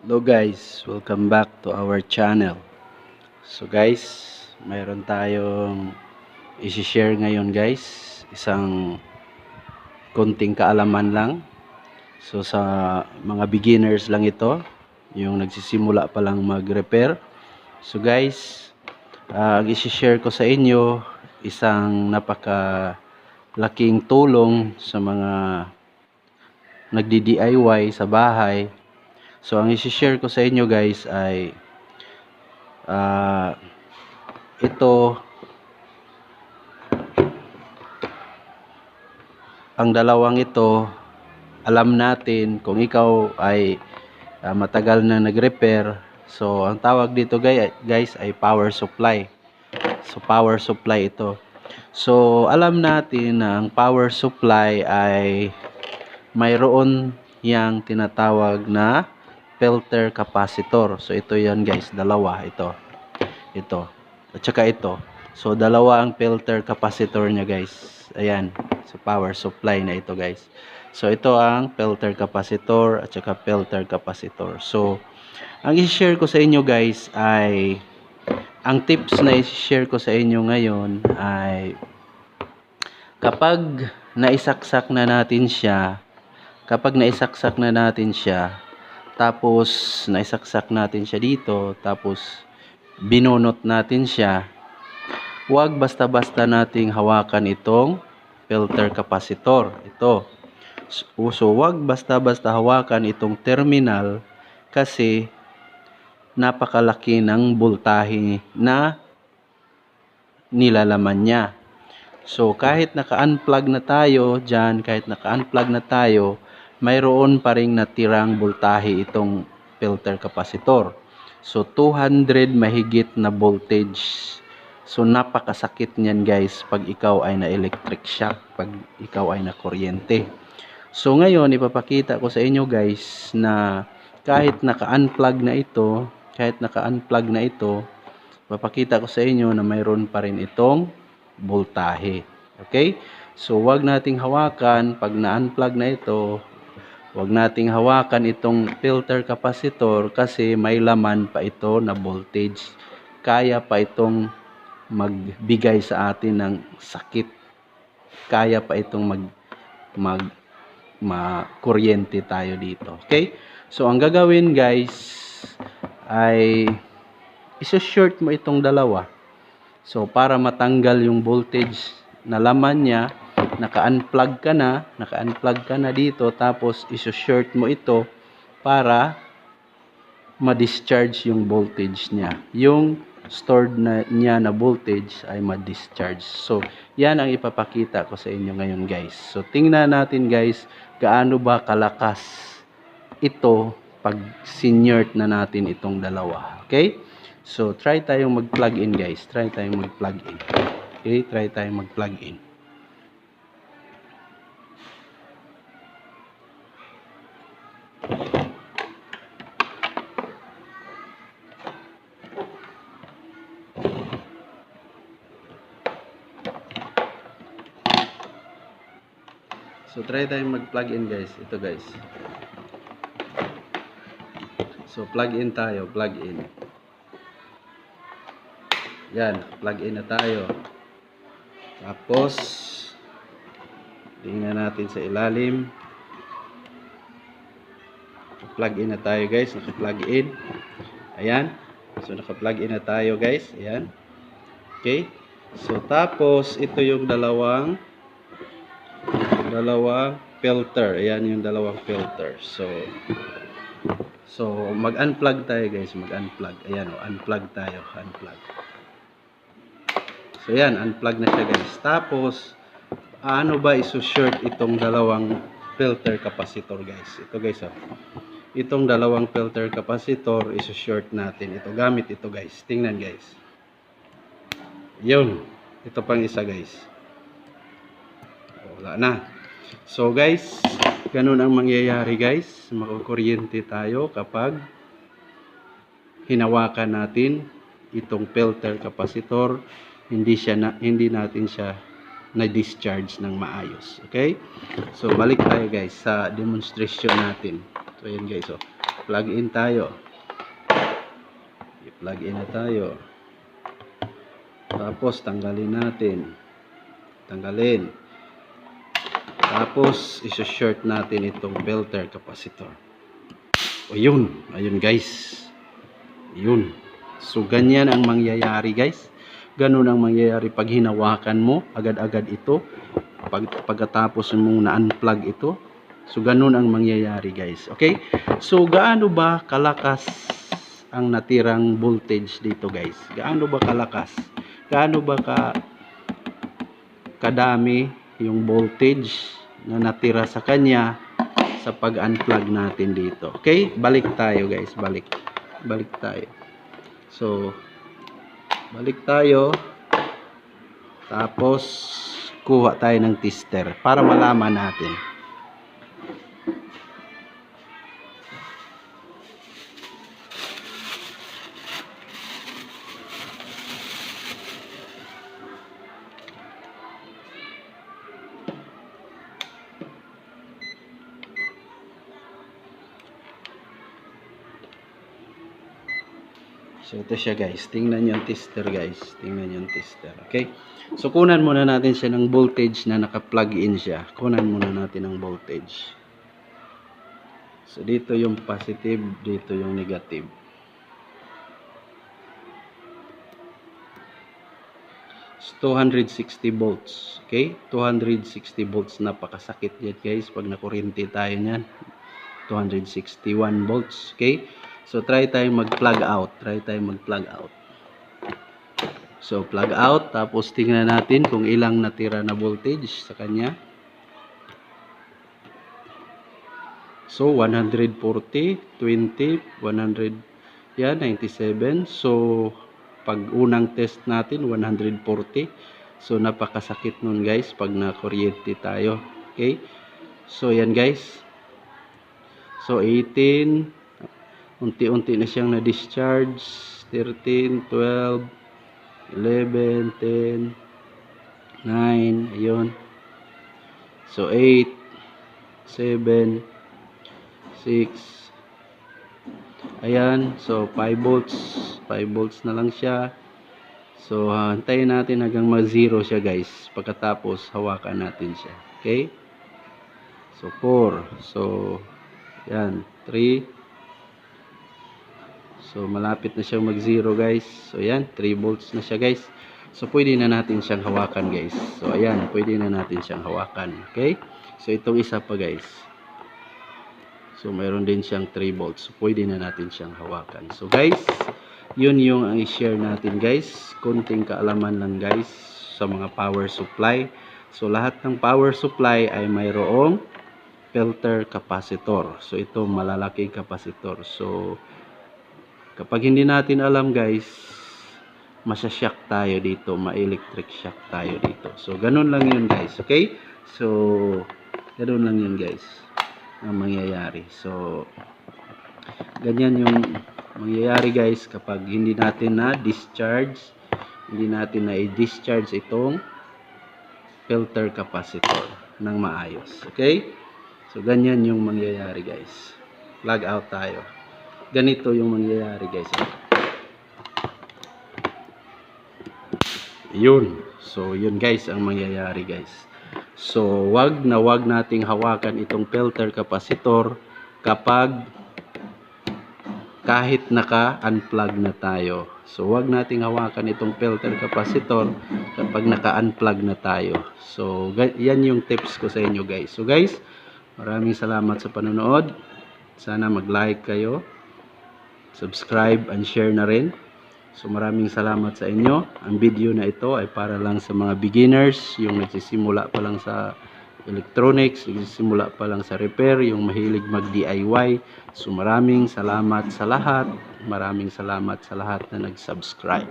Hello guys, welcome back to our channel. So guys, mayroon tayong isi-share ngayon guys, isang konting kaalaman lang. So sa mga beginners lang ito, yung nagsisimula pa lang mag-repair. So guys, ah, ang isi-share ko sa inyo, isang napaka laking tulong sa mga nagdi-DIY sa bahay So, ang isi-share ko sa inyo guys ay ah, ito ang dalawang ito alam natin kung ikaw ay ah, matagal na nag-repair. So ang tawag dito guys ay power supply. So power supply ito. So alam natin na ang power supply ay mayroon yang tinatawag na filter capacitor. So ito 'yon guys, dalawa ito. Ito. At saka ito. So dalawa ang filter capacitor niya guys. Ayan, sa power supply na ito guys. So ito ang filter capacitor at saka filter capacitor. So ang i-share ko sa inyo guys ay ang tips na i-share ko sa inyo ngayon ay kapag naisaksak na natin siya, kapag naisaksak na natin siya, tapos naisaksak natin siya dito, tapos binunot natin siya, huwag basta-basta nating hawakan itong filter capacitor. Ito. So, huwag basta-basta hawakan itong terminal kasi napakalaki ng voltahe na nilalaman niya. So kahit naka-unplug na tayo dyan, kahit naka-unplug na tayo, mayroon pa ring natirang voltahe itong filter capacitor. So 200 mahigit na voltage. So napakasakit niyan guys pag ikaw ay na electric shock, pag ikaw ay na kuryente. So ngayon ipapakita ko sa inyo guys na kahit naka-unplug na ito, kahit naka-unplug na ito, papakita ko sa inyo na mayroon pa rin itong voltahe. Okay? So, wag nating hawakan pag na-unplug na ito, wag nating hawakan itong filter capacitor kasi may laman pa ito na voltage. Kaya pa itong magbigay sa atin ng sakit. Kaya pa itong mag mag makuryente tayo dito. Okay? So, ang gagawin guys ay iso-short mo itong dalawa. So, para matanggal yung voltage na laman niya, naka-unplug ka na, naka-unplug ka na dito, tapos iso-short mo ito para ma-discharge yung voltage niya. Yung stored na niya na voltage ay ma-discharge. So, yan ang ipapakita ko sa inyo ngayon guys. So, tingnan natin guys, gaano ba kalakas ito pag senior na natin itong dalawa. Okay? So, try tayong mag-plug in guys. Try tayong mag-plug in. Okay? Try tayong mag-plug in. So, try tayong mag-plug in guys. Ito guys. So, plug in tayo. Plug in. Yan. Plug in na tayo. Tapos, tingnan natin sa ilalim. Plug in na tayo guys. Naka-plug in. Ayan. So, naka-plug in na tayo guys. Ayan. Okay. So, tapos, ito yung dalawang dalawang filter. Ayan yung dalawang filter. So, so mag-unplug tayo guys. Mag-unplug. Ayan o, unplug tayo. Unplug. So, ayan. Unplug na siya guys. Tapos, ano ba iso-short itong dalawang filter capacitor guys? Ito guys o. Itong dalawang filter capacitor iso-short natin. Ito gamit ito guys. Tingnan guys. Yun. Ito pang isa guys. Wala na. So guys, ganun ang mangyayari guys. Makukuryente tayo kapag hinawakan natin itong filter capacitor. Hindi siya na, hindi natin siya na-discharge ng maayos. Okay? So balik tayo guys sa demonstration natin. So, yan guys. So, plug in tayo. I-plug in na tayo. Tapos, tanggalin natin. Tanggalin. Tapos, isa-short natin itong filter capacitor. O yun. Ayun guys. Yun. So, ganyan ang mangyayari guys. Ganun ang mangyayari pag hinawakan mo. Agad-agad ito. Pag, pagkatapos mong na-unplug ito. So, ganun ang mangyayari guys. Okay? So, gaano ba kalakas ang natirang voltage dito guys? Gaano ba kalakas? Gaano ba ka kadami yung voltage na natira sa kanya sa pag-unplug natin dito. Okay? Balik tayo guys, balik. Balik tayo. So, balik tayo. Tapos, kuha tayo ng tester para malaman natin. So ito siya guys. Tingnan yung tester guys. Tingnan yung tester. Okay? So kunan muna natin siya ng voltage na naka-plug in siya. Kunan muna natin ang voltage. So dito yung positive, dito yung negative. It's 260 volts. Okay? 260 volts. Napakasakit yan guys pag nakuryente tayo niyan. 261 volts. Okay? So, try tayo mag-plug out. Try tayo mag-plug out. So, plug out. Tapos, tingnan natin kung ilang natira na voltage sa kanya. So, 140, 20, 100, yan, 97. So, pag unang test natin, 140. So, napakasakit nun guys pag na-kuryente tayo. Okay? So, yan guys. So, 18, unti-unti na siyang na-discharge. 13, 12 11, 10 9, ayun. So 8 7 6 ayan. So 5 volts. 5 volts na lang siya. So hantayin natin hanggang mag 0 siya guys. Pagkatapos hawakan natin siya. Okay? So 4 so yan 3 So, malapit na siyang mag-zero guys. So, ayan. 3 volts na siya guys. So, pwede na natin siyang hawakan guys. So, ayan. Pwede na natin siyang hawakan. Okay? So, itong isa pa guys. So, mayroon din siyang 3 volts. So, pwede na natin siyang hawakan. So, guys, yun yung ang i-share natin guys. Kunting kaalaman lang guys sa mga power supply. So, lahat ng power supply ay mayroong filter capacitor. So, ito malalaking capacitor. So, Kapag hindi natin alam guys, masashock tayo dito, ma-electric shock tayo dito. So, ganun lang yun guys, okay? So, ganun lang yun guys, ang mangyayari. So, ganyan yung mangyayari guys kapag hindi natin na-discharge, hindi natin na-discharge itong filter capacitor ng maayos. Okay? So, ganyan yung mangyayari guys. Plug out tayo ganito yung mangyayari guys yun. So yun guys ang mangyayari guys. So wag na wag nating hawakan itong filter capacitor kapag kahit naka-unplug na tayo. So wag nating hawakan itong filter capacitor kapag naka-unplug na tayo. So yan yung tips ko sa inyo guys. So guys maraming salamat sa panonood. Sana mag-like kayo subscribe and share na rin. So maraming salamat sa inyo. Ang video na ito ay para lang sa mga beginners, yung nagsisimula pa lang sa electronics, nagsisimula pa lang sa repair, yung mahilig mag-DIY. So maraming salamat sa lahat. Maraming salamat sa lahat na nag-subscribe.